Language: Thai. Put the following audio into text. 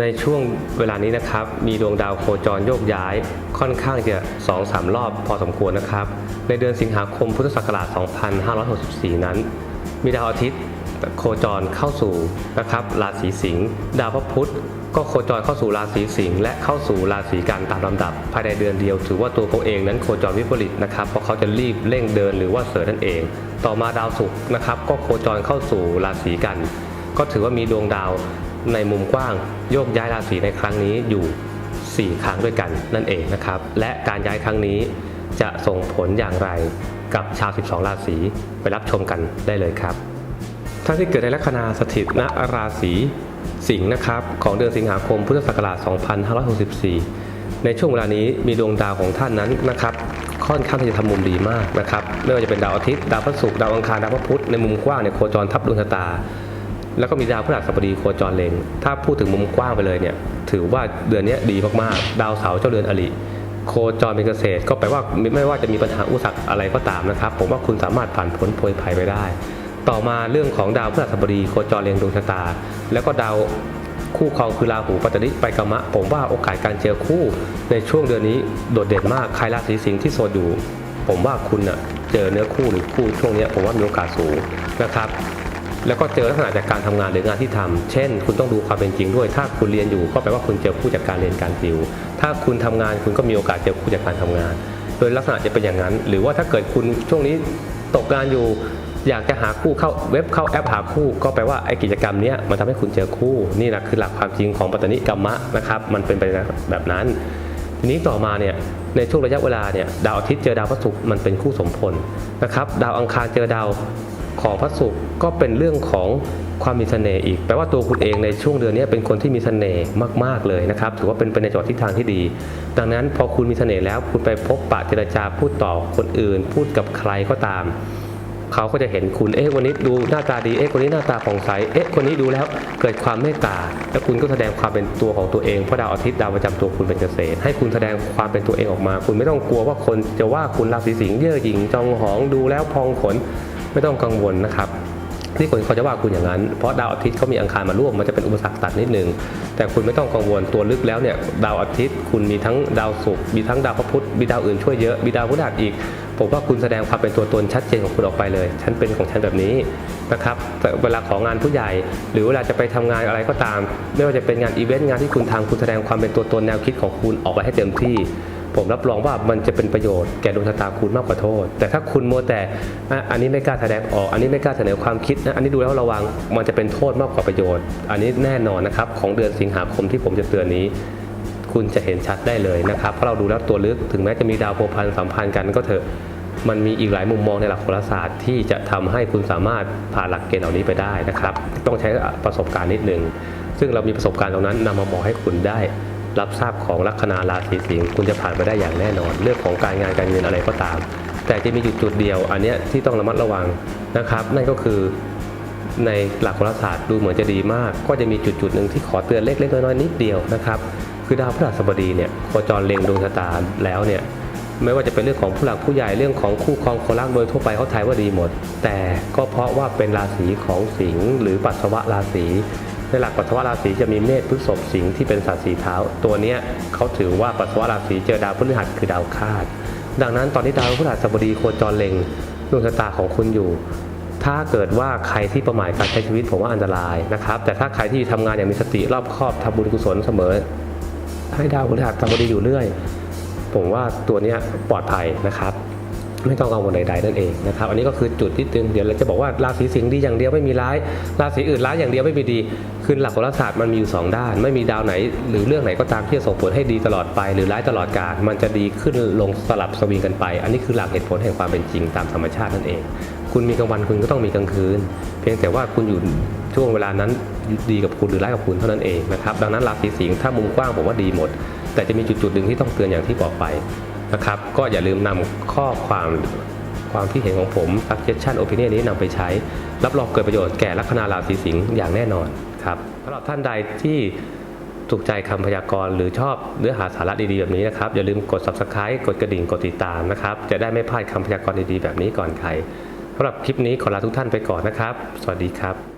ในช่วงเวลานี้นะครับ มีดวงดาวโคจรโยกย้าย ค่อนข้างจะ 2-3 รอบพอสมควรนะครับ ในเดือนสิงหาคมพุทธศักราช 2564 นั้น มีดาวอาทิตย์โคจรเข้าสู่นะครับราศีสิงห์ดาวพระพุธก็โคจรเข้าสู่ราศีสิงห์และเข้าสู่ราศีกันตามลำดับ ภายในเดือนเดียวถือว่าตัวเขาเองนั้นโคจรวิปริตนะครับเพราะเขาจะรีบเร่งเดินหรือว่าเสือนั่นเอง ต่อมาดาวศุกร์นะครับก็โคจรเข้าสู่ราศีกัน ก็ถือว่ามีดวงดาว ในมุมกว้างโยกย้ายราศีในครั้งนี้อยู่ 4 ครั้งด้วยกันนั่นเองนะครับ และการย้ายครั้งนี้จะส่งผลอย่างไรกับชาว 12 ราศีไปรับชมกันได้เลยครับ ท่านที่เกิดในลัคนาสถิตณราศีสิงห์นะครับของเดือนสิงหาคมพุทธศักราช 2564 ในช่วงเวลานี้มีดวงดาวของท่านนั้นนะครับค่อนข้างที่จะทำมุมดีมากนะครับไม่ว่าจะเป็นดาวอาทิตย์ดาวพฤหัสดาวอังคารดาวพระพุธในมุมกว้างเนี่ยโคจรทับดวงชะตา แล้วก็มีดาวพฤหัสบดีโคจรเล็ง ถ้าพูดถึงมุมกว้างไปเลยเนี่ย ถือว่าเดือนนี้ดีมากๆ ดาวเสาร์เจ้าเรือนอริโคจรเป็นเกษตร ก็แปลว่าไม่ไม่ว่าจะมีปัญหาอุปสรรคอะไรก็ตามนะครับ ผมว่าคุณสามารถผ่านพ้นโพยภัยไปได้ ต่อมาเรื่องของดาวพฤหัสบดีโคจรเล็งดวงชะตา แล้วก็ดาวคู่ครองคือราหูปัตตนิไปกามะ ผมว่าโอกาสการเจอคู่ในช่วงเดือนนี้โดดเด่นมากใครราศีสิงห์ที่โสดอยู่ ผมว่าคุณน่ะเจอเนื้อคู่หรือคู่ช่วงนี้ผมว่ามีโอกาสสูงนะครับ แล้วก็เจอลักษณะจากการทำงานหรืองานที่ทำเช่น คุณต้องดูความเป็นจริงด้วย ถ้าคุณเรียนอยู่ก็แปลว่าคุณเจอคู่จากการเรียนการติว ถ้าคุณทำงานคุณก็มีโอกาสเจอคู่จากการทำงาน โดยลักษณะจะเป็นอย่างนั้น หรือว่าถ้าเกิดคุณช่วงนี้ตกงานอยู่อยากจะหาคู่เข้าเว็บเข้าแอปหาคู่ ก็แปลว่าไอ้กิจกรรมนี้มันทำให้คุณเจอคู่นี่แหละคือหลักความจริงของปัตตนิกรรมะนะครับมันเป็นไปแบบนั้น ทีนี้ต่อมาเนี่ยในช่วงระยะเวลาเนี่ยดาวอาทิตย์เจอดาวพระศุกร์มันเป็นคู่สมพลนะครับดาวอังคารเจอดาว ของพระศุกร์ก็เป็นเรื่องของความมีเสน่ห์อีก แปลว่าตัวคุณเองในช่วงเดือนนี้เป็นคนที่มีเสน่ห์มากๆเลยนะครับ ถือว่าเป็นไปในจังหวะทิศทางที่ดี ดังนั้นพอคุณมีเสน่ห์แล้วคุณไปพบปะเจรจาพูดต่อคนอื่น พูดกับใครก็ตาม เขาก็จะเห็นคุณเอ๊ะวันนี้ดูหน้าตาดีเอ๊ะคนนี้หน้าตาผ่องใสเอ๊ะคนนี้ดูแล้วเกิดความเมตตาแล้วคุณก็แสดงความเป็นตัวของตัวเองเพราะดาวอาทิตย์ดาวประจำตัวคุณเป็นเกษตรให้คุณแสดงความเป็นตัวเองออกมา คุณไม่ต้องกลัวว่าคนจะว่าคุณราศีสิงห์เย่อหยิ่งจองหองดูแล้วพองขน ไม่ต้องกังวลนะครับที่คนเขาจะว่าคุณอย่างนั้น เพราะดาวอาทิตย์เขามีอังคารมาร่วมมันจะเป็นอุปสรรคตัดนิดนึง แต่คุณไม่ต้องกังวลตัวลึกแล้วเนี่ยดาวอาทิตย์ คุณมีทั้งดาวศุกร์มีทั้งดาวพระพุธมีดาวอื่นช่วยเยอะมีดาวพฤหัสอีก ผมว่าคุณแสดงความเป็นตัวตนชัดเจนของคุณออกไปเลย ฉันเป็นของฉันแบบนี้นะครับเวลาของานผู้ใหญ่ หรือเวลาจะไปทำงานอะไรก็ตาม ไม่ว่าจะเป็นงานอีเวนต์งานที่คุณทำคุณแสดงความเป็นตัวตนแนวคิดของคุณออกไปให้เต็มที่ ผมรับรองว่ามันจะเป็นประโยชน์แก่ดวงชะตาคุณมากกว่าโทษ แต่ถ้าคุณมัวแต่อะอันนี้ไม่กล้าแสดงออกอันนี้ไม่กล้าเสนอความคิดนะอันนี้ดูแล้วระวังมันจะเป็นโทษมากกว่าประโยชน์ อันนี้แน่นอนนะครับของเดือนสิงหาคมที่ผมจะเตือนนี้ คุณจะเห็นชัดได้เลยนะครับเพราะเราดูแล้วตัวลึกถึงแม้จะมีดาวโพพันสัมพันธ์กันก็เถอะมันมีอีกหลายมุมมองในหลักโหราศาสตร์ที่จะทำให้คุณสามารถผ่านหลักเกณฑ์เหล่านี้ไปได้นะครับ ต้องใช้ประสบการณ์นิดหนึ่งซึ่งเรามีประสบการณ์ตรงนั้นนำมาบอกให้คุณได้ รับทราบของลัคนาราศีสิงห์คุณจะผ่านไปได้อย่างแน่นอน เรื่องของการงานการเงินอะไรก็ตาม แต่จะมีจุดจุดเดียว อันนี้ที่ต้องระมัดระวังนะครับ นั่นก็คือในหลักโหราศาสตร์ดูเหมือนจะดีมาก ก็จะมีจุดจุดหนึ่งที่ขอเตือนเล็กๆน้อยๆนิดเดียวนะครับคือดาวพฤหัสบดีเนี่ยโคจรเล็งดวงชะตาแล้วเนี่ยไม่ว่าจะเป็นเรื่องของผู้หลักผู้ใหญ่เรื่องของคู่ครองคนรักโดยทั่วไปเขาทายว่าดีหมด แต่ก็เพราะว่าเป็นราศีของสิงห์หรือปัสสาวะราศี ในหลักปัสสาวะราศีจะมีเมษพฤษภสิงห์ที่เป็นสัตว์สีเท้า ตัวเนี้ยเขาถือว่าปัสสาวะราศีเจอดาวพฤหัสคือดาวคาด ดังนั้นตอนนี้ดาวพฤหัสบดีโคจรเล็งดวงชะตาของคุณอยู่ ถ้าเกิดว่าใครที่ประมาทการใช้ชีวิตผมว่าอันตรายนะครับ แต่ถ้าใครที่ทำงานอย่างมีสติรอบคอบทำบุญกุศลเสมอ ให้ดาวพฤหัสบดีอยู่เรื่อย ผมว่าตัวเนี้ยปลอดภัยนะครับ ไม่ต้องกังวลใดๆนั่นเองนะครับอันนี้ก็คือจุดที่ตึงเดี๋ยวเราจะบอกว่าราศีสิงห์ดีอย่างเดียวไม่มีร้ายราศีอื่นร้ายอย่างเดียวไม่มีดีคือหลักโหราศาสตร์มันมีอยู่สองด้าน ไม่มีดาวไหน หรือเรื่องไหนก็ตามที่จะส่งผลให้ดีตลอดไป หรือร้ายตลอดกาลมันจะดีขึ้นลงสลับสวิงกันไป อันนี้คือหลักเหตุผลแห่งความเป็นจริงตามธรรมชาตินั่นเอง คุณมีกลางวันคุณก็ต้องมีกลางคืน เพียงแต่ว่าคุณอยู่ช่วงเวลานั้นดีกับคุณหรือร้ายกับคุณเท่านั้นเองนะครับดังนั้นราศีสิงห์ถ้ามุมกว้างผมว่าดีหมด แต่จะมีจุดๆหนึ่งที่ต้องเตือนอย่างที่บอกไป นะครับ ก็อย่าลืมนำข้อความความที่เห็นของผม suggestion opinion นี้นำไปใช้ รับรองเกิดประโยชน์แก่ลัคนาราศีสิงห์อย่างแน่นอนครับสำหรับท่านใดที่ถูกใจคำพยากรณ์หรือชอบเนื้อหาสาระดีๆแบบนี้นะครับ อย่าลืมกด subscribe กดกระดิ่งกดติดตามนะครับ จะได้ไม่พลาดคำพยากรณ์ดีๆแบบนี้ก่อนใครสำหรับคลิปนี้ขอลาทุกท่านไปก่อนนะครับ สวัสดีครับ